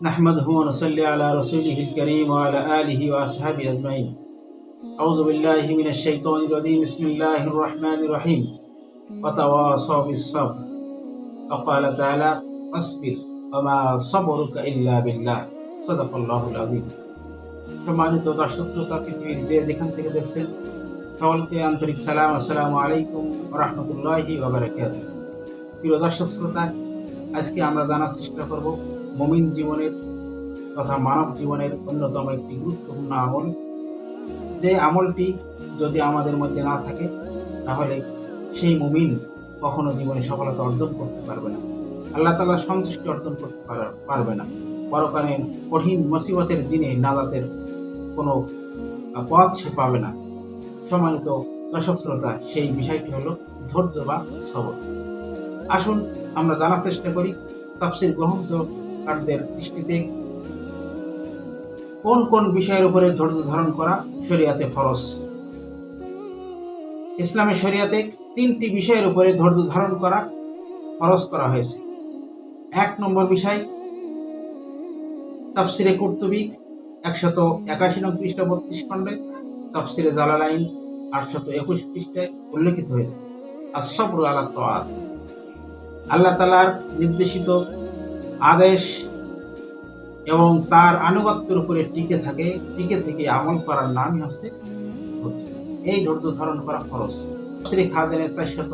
نحمده ونصلي على رسوله الكريم وعلى آله وأصحابه أجمعين أعوذ بالله من الشيطان الرجيم بسم الله الرحمن الرحيم وتواصوا بالصبر وقال تعالى اصبر وما صبرك إلا بالله صدق الله العظيم সম্মানিত দর্শক শ্রোতা পৃথিবীর যে যেখান থেকে দেখছেন সকলকে আন্তরিক সালাম আসসালামু আলাইকুম রহমতুল্লাহি ওবরাকাত প্রিয় দর্শক শ্রোতা আজকে আমরা জানার চেষ্টা করব মমিন জীবনের তথা মানব জীবনের অন্যতম একটি গুরুত্বপূর্ণ আমল। যে আমলটি যদি আমাদের মধ্যে না থাকে, তাহলে সেই মুমিন কখনো জীবনে সফলতা অর্জন করতে পারবে না। আল্লাহ তালা সন্তুষ্টি অর্জন করতে পার- পারবে না। পরকালে কঠিন মুসিবতের দিনে নাজাতের কোনো পথ সে পাবে না। সম্মানিত দর্শক শ্রোতা, সেই বিষয়টি হলো ধৈর্য বা সবর। আসুন আমরা জানার চেষ্টা করি, তাফসির গ্রহণকারদের দৃষ্টিতে কোন কোন বিষয়ের উপরে ধৈর্য ধারণ করা শরিয়াতে ফরজ? ইসলামের শরিয়াতে তিনটি বিষয়ের উপরে ধৈর্য ধারণ করা ফরজ করা হয়েছে। এক নম্বর বিষয়, তাফসিরে কর্তবিক একশত একাশি নং পৃষ্ঠা বত্রিশ খণ্ডে, তাফসিরে জালালাইন আটশত একুশ পৃষ্ঠায় উল্লেখিত হয়েছে। আসবর আলা তোয়াত আল্লাহ তালার নির্দেশিত আদেশ এবং তার আনুগত্যের উপরে টিকে থাকে, টিকে থেকে আমল করার নামই হচ্ছে এই ধৈর্য ধারণ করা খরচ শ্রী খাদেনের চারশত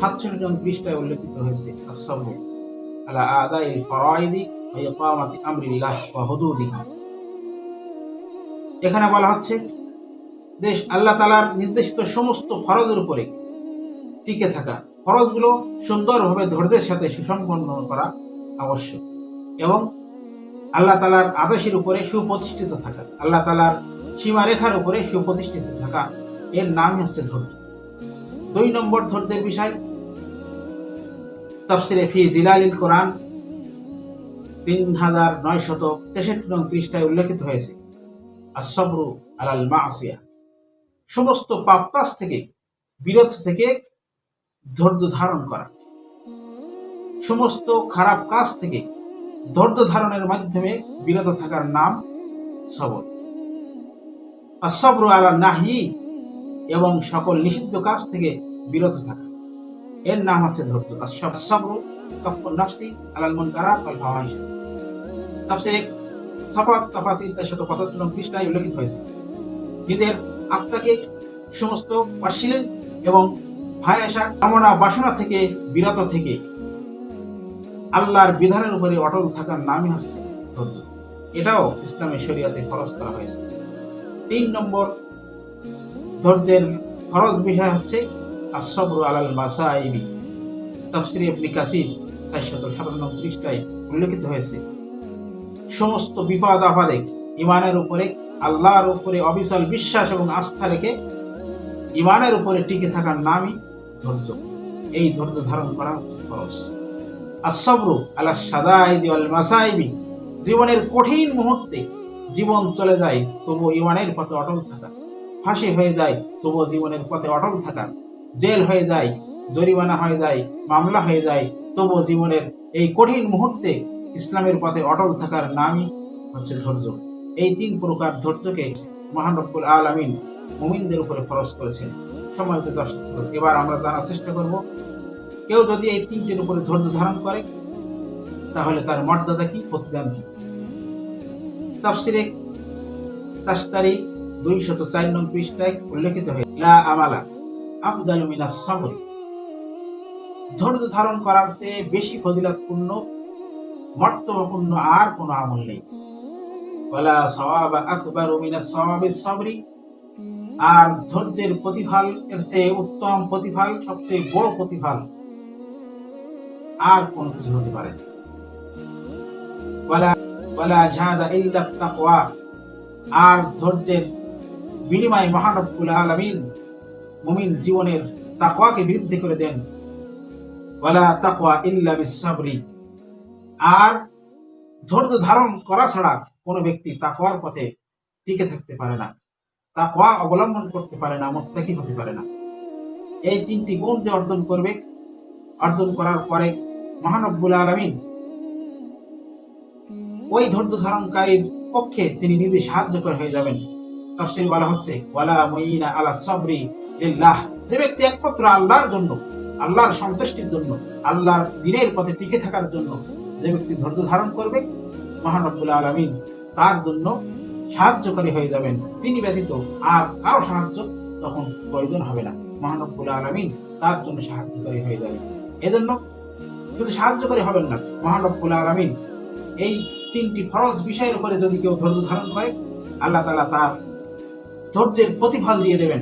সাতষট্টি জন পৃষ্ঠায় উল্লেখিত হয়েছে এখানে বলা হচ্ছে যে আল্লাহ তালার নির্দেশিত সমস্ত ফরজের উপরে টিকে থাকা। ফরজগুলো সুন্দরভাবে ধৈর্যের সাথে সুসম্পন্ন করা আবশ্যক। এবং আল্লাহ তালার আদেশের উপরে সুপ্রতিষ্ঠিত থাকা, আল্লাহ তালার সীমারেখার উপরে সুপ্রতিষ্ঠিত থাকা, এর নামই হচ্ছে ধৈর্য। দুই নম্বর ধৈর্যের বিষয়, তাফসিরে ফি জিলালিল কোরআন তিন হাজার নয় শত তেষট্টি নং পৃষ্ঠায় উল্লেখিত হয়েছে আসবরু আলাল মাসিয়া। সমস্ত পাপ কাজ থেকে বিরত থেকে ধৈর্য ধারণ করা। সমস্ত খারাপ কাজ থেকে ধৈর্য ধারণের মাধ্যমে বিরত থাকার নাম সবর। আসবরু আলা নাহি এবং সকল নিষিদ্ধ কাজ থেকে বিরত থাকা। এর নাম হচ্ছে ধৈর্য। আসবরু কফুন নাফসি আলাল মুনকারাত ওয়াল ফাওয়াহিশ। তাফসীর সাফাত তাফাসির চারশত পঁচাত্তর নং উল্লেখিত হয়েছে। নিজের আত্মাকে সমস্ত অশ্লীল এবং ভায়াসা কামনা বাসনা থেকে বিরত থেকে আল্লাহর বিধানের উপরে অটল থাকার নামই হচ্ছে ধৈর্য। এটাও ইসলামের শরিয়াতে খরচ করা হয়েছে। তিন নম্বর, ধৈর্যের খরচ বিষয় হচ্ছে আসবর আলাল মাসাইবি। তাফসির ইবনে কাসির চারশত সাতান্ন পৃষ্ঠায় উল্লেখিত হয়েছে, সমস্ত বিপদ আপদে ইমানের উপরে, আল্লাহর উপরে অবিচল বিশ্বাস এবং আস্থা রেখে ইমানের উপরে টিকে থাকার নামই ধৈর্য। এই ধৈর্য ধারণ করা হচ্ছে আসবরু আলা সাদাইদি ওয়াল মাসাইবি। জীবনের কঠিন মুহূর্তে জীবন চলে যায়, তবু ইমানের পথে অটল থাকা। ফাঁসি হয়ে যায়, তবু জীবনের পথে অটল থাকা। জেল হয়ে যায়, জরিমানা হয়ে যায়, মামলা হয়ে যায়, তবু জীবনের এই কঠিন মুহূর্তে ইসলামের পথে অটল থাকার নামই হচ্ছে ধৈর্য। এই তিন প্রকার ধৈর্যকে মহান আল আমিন মুমিনদের উপরে খরচ করেছেন। সম্মানিত দর্শক এবার আমরা জানার চেষ্টা করব কেউ যদি এই তিনটির উপরে ধৈর্য ধারণ করে, তাহলে তার মর্যাদা কি, প্রতিদান কি? তাফসিরে তাস্তারি দুই শত চার নং পৃষ্ঠায় উল্লেখিত হয়ে লা আমালা আফদালু মিনাস সাবরি। ধৈর্য ধারণ করার চেয়ে বেশি ফজিলতপূর্ণ মর্তবাপূর্ণ আর কোনো আমল নেই। ওয়ালা সওয়াব আকবারু মিনাস সওয়াবিস সাবরি। আর ধৈর্যের প্রতিফল এর চেয়ে উত্তম প্রতিফল, সবচেয়ে বড় প্রতিফল আর কোনো কিছু হতে পারে আর ধৈর্যের বিনিময়ে মহানব্বুল আলামিন মুমিন জীবনের তাকওয়াকে বিরুদ্ধে করে দেন। ইল্লা আর ধৈর্য ধারণ করা ছাড়া কোনো ব্যক্তি তাকওয়ার পথে টিকে থাকতে পারে না। তাকওয়া অবলম্বন করতে পারে না, মোত্তাকি হতে পারে না। এই তিনটি গুণ যে অর্জন করবে, অর্জন করার পরে মহানব্বুল আলমিন। ওই ধৈর্য ধারণকারীর পক্ষে তিনি নিজে সাহায্য করে হয়ে যাবেন। তাফসির বলা হচ্ছে, ওয়ালা মুইনা আলা সবরি লিল্লাহ। যে ব্যক্তি একমাত্র আল্লাহর জন্য, আল্লাহর সন্তুষ্টির জন্য, আল্লাহর দিনের পথে টিকে থাকার জন্য যে ব্যক্তি ধৈর্য ধারণ করবে মহানবুল আলমিন তার জন্য সাহায্যকারী হয়ে যাবেন। তিনি ব্যতীত আর কারও সাহায্য তখন প্রয়োজন হবে না। মহানবুল আলমিন তার জন্য সাহায্যকারী হয়ে যাবে এজন্য শুধু সাহায্যকারী হবেন না মহানবুল আলমিন। এই তিনটি ফরজ বিষয়ের উপরে যদি কেউ ধৈর্য ধারণ করে, আল্লাহ তালা তার ধৈর্যের প্রতিফল দিয়ে দেবেন।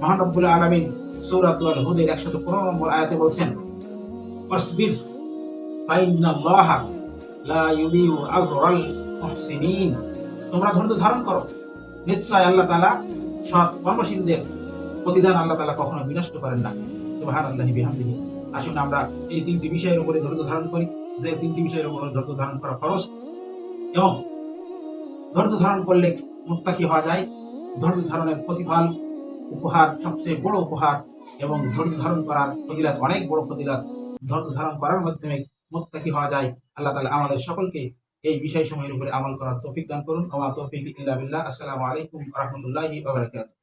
মহানবুল আলমিন সৌরাতুল হুদের একশত পনেরো নম্বর আয়াতে বলছেন মুহসিনিন। তোমরা ধৈর্য ধারণ করো। নিশ্চয় আল্লাহ তালা সৎ কর্মশীলদের প্রতিদান আল্লাহ তালা কখনো বিনষ্ট করেন না। তোমার আল্লাহ বিহামদিহি। আসুন আমরা এই তিনটি বিষয়ের উপরে ধৈর্য ধারণ করি। যে তিনটি বিষয়ের উপরে ধৈর্য ধারণ করা খরচ এবং ধৈর্য ধারণ করলে মুত্তাকি হওয়া যায়। ধৈর্য ধারণের প্রতিফল উপহার, সবচেয়ে বড় উপহার এবং ধৈর্য ধারণ করার ফজিলাত, অনেক বড় ফজিলাত। ধৈর্য ধারণ করার মাধ্যমে মুত্তাকি হওয়া যায়। আল্লাহ তাআলা আমাদের সকলকে এই বিষয় সময়ের উপরে আমল করার তৌফিক দান করুন। ওয়া তৌফিক ইল্লা বিল্লাহ। আসসালামু আলাইকুম রাহমাতুল্লাহি ওয়া বারাকাতুহু।